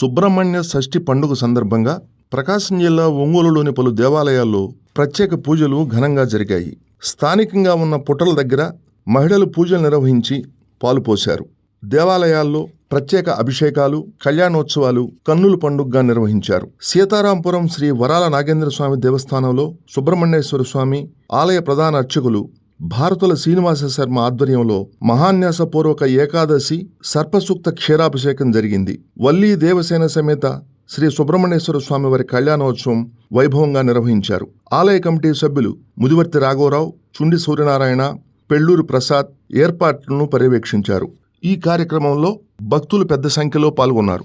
సుబ్రహ్మణ్య షష్ఠి పండుగ సందర్భంగా ప్రకాశం జిల్లా ఒంగోలులోని పలు దేవాలయాల్లో ప్రత్యేక పూజలు ఘనంగా జరిగాయి. స్థానికంగా ఉన్న పుట్టల దగ్గర మహిళలు పూజలు నిర్వహించి పాలు పోశారు. దేవాలయాల్లో ప్రత్యేక అభిషేకాలు కళ్యాణోత్సవాలు కన్నుల పండుగగా నిర్వహించారు. సీతారాంపురం శ్రీ వరాల నాగేంద్ర స్వామి దేవస్థానంలో సుబ్రహ్మణ్యేశ్వర స్వామి ఆలయ ప్రధాన అర్చకులు భారతుల శ్రీనివాస శర్మ ఆధ్వర్యంలో మహాన్యాసపూర్వక ఏకాదశి సర్పసూక్త క్షీరాభిషేకం జరిగింది. వల్లీ దేవసేన సమేత శ్రీ సుబ్రహ్మణ్యేశ్వర స్వామి వారి కళ్యాణోత్సవం వైభవంగా నిర్వహించారు. ఆలయ కమిటీ సభ్యులు ముదివర్తి రాఘవరావు చుండి సూర్యనారాయణ పెళ్ళూరు ప్రసాద్ ఏర్పాట్లను పర్యవేక్షించారు. ఈ కార్యక్రమంలో భక్తులు పెద్ద సంఖ్యలో పాల్గొన్నారు.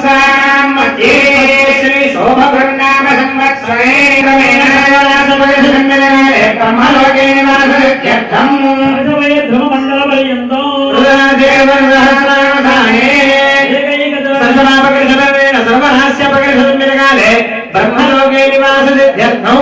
సంవత్సరాం మధ్యే శ్రీ సోమభృన్నామ సంవత్సరే క్రమేణ బ్రహ్మలోకే నివాసత్యర్థం ధ్రువమండలపర్యంతో బ్రహ్మలోకే నివాసత్యర్థం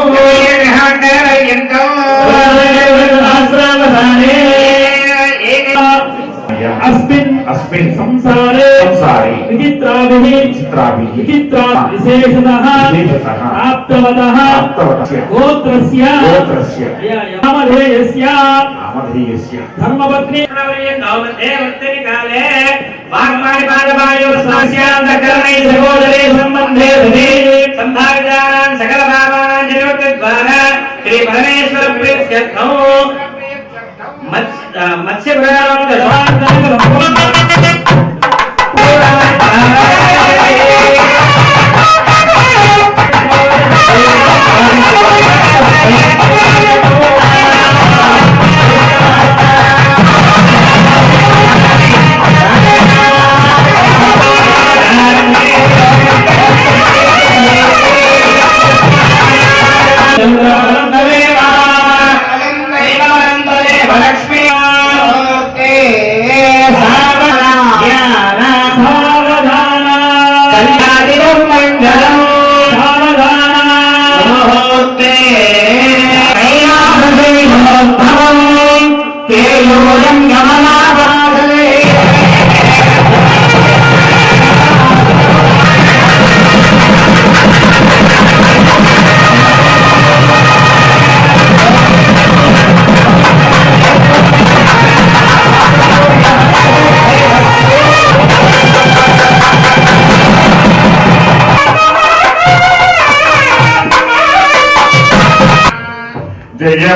अस्मिन् संसारे संसारे विचित्राभिः विचित्राभिः विचित्रा विशेषतः विशेषतः आप्तवतः आप्तवतस्य गोत्रस्य गोत्रस्य। नामधेयस्य नामधेयस्य। धर्मपत्नी नववर्ते वर्तनि काले वाग्माणिपादवायोस्वास्यान्तःकरणे सगोदरे सम्बन्धे धने सम्भावितानां सकलभावानां निरोधद्वारा श्रीपरमेश्वरप्रेत्यर्थौ मत्स्य மத்ய விகாரங்கள்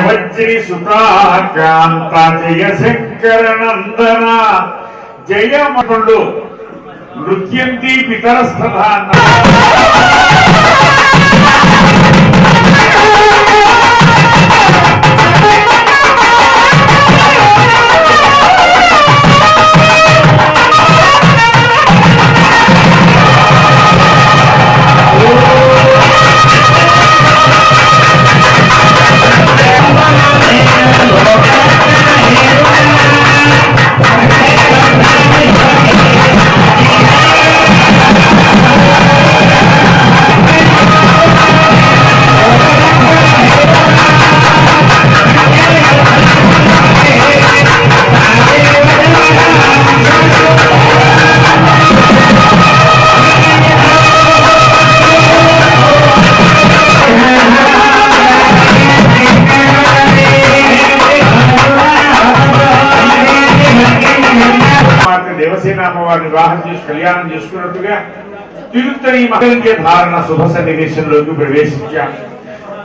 వజ్రి సుతాకాంత జయ శంకర నందన జయ మనుడు నృత్యంతి పితరస్థాన తిరుత్తని మగలిగే ధారణ శుభ సన్నివేశంలోకి ప్రవేశించాం.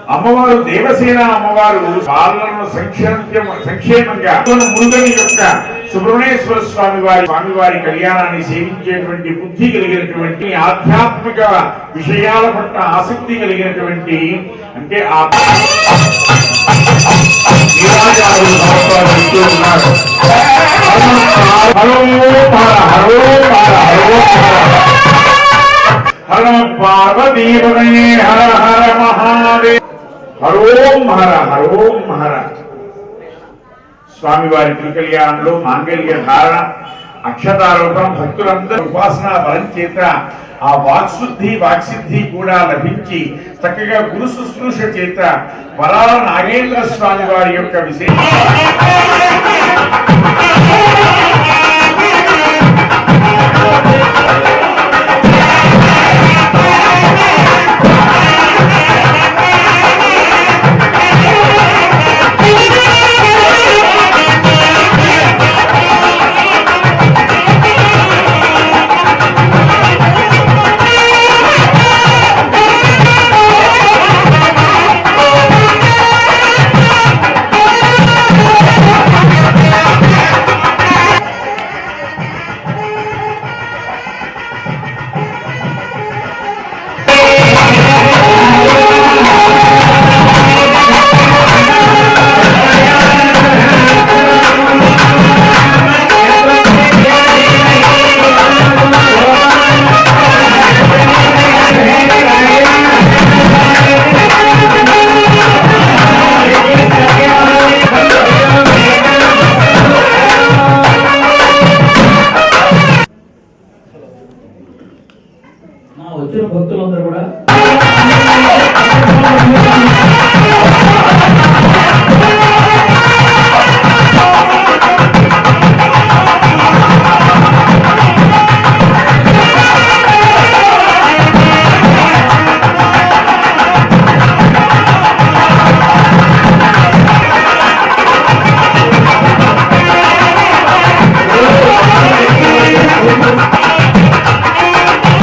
అమ్మవారు దేవసేన అమ్మవారు బాలలను సంక్షేమ సంక్షేమంగా మురుగని యొక్క సుబ్రహ్మణ్యేశ్వర స్వామి వారి స్వామి వారి కళ్యాణాన్ని సేవించేటువంటి బుద్ధి కలిగినటువంటి ఆధ్యాత్మిక విషయాల పట్ల ఆసక్తి కలిగినటువంటి అంటే ఆ హరో హరో పార్వతీపదే హర హర మహాదేవ్. హరోం హర హరోం హర. స్వామివారి తిరుకల్యాణంలో మాంగళ్య ధారణ అక్షతారూపం భక్తులందరూ ఉపాసనా బలం చేత ఆ వాక్శుద్ధి వాక్సిద్ధి కూడా లభించి చక్కగా గురు శుశ్రూష చేత వరాల నాగేంద్ర స్వామి వారి యొక్క విశేష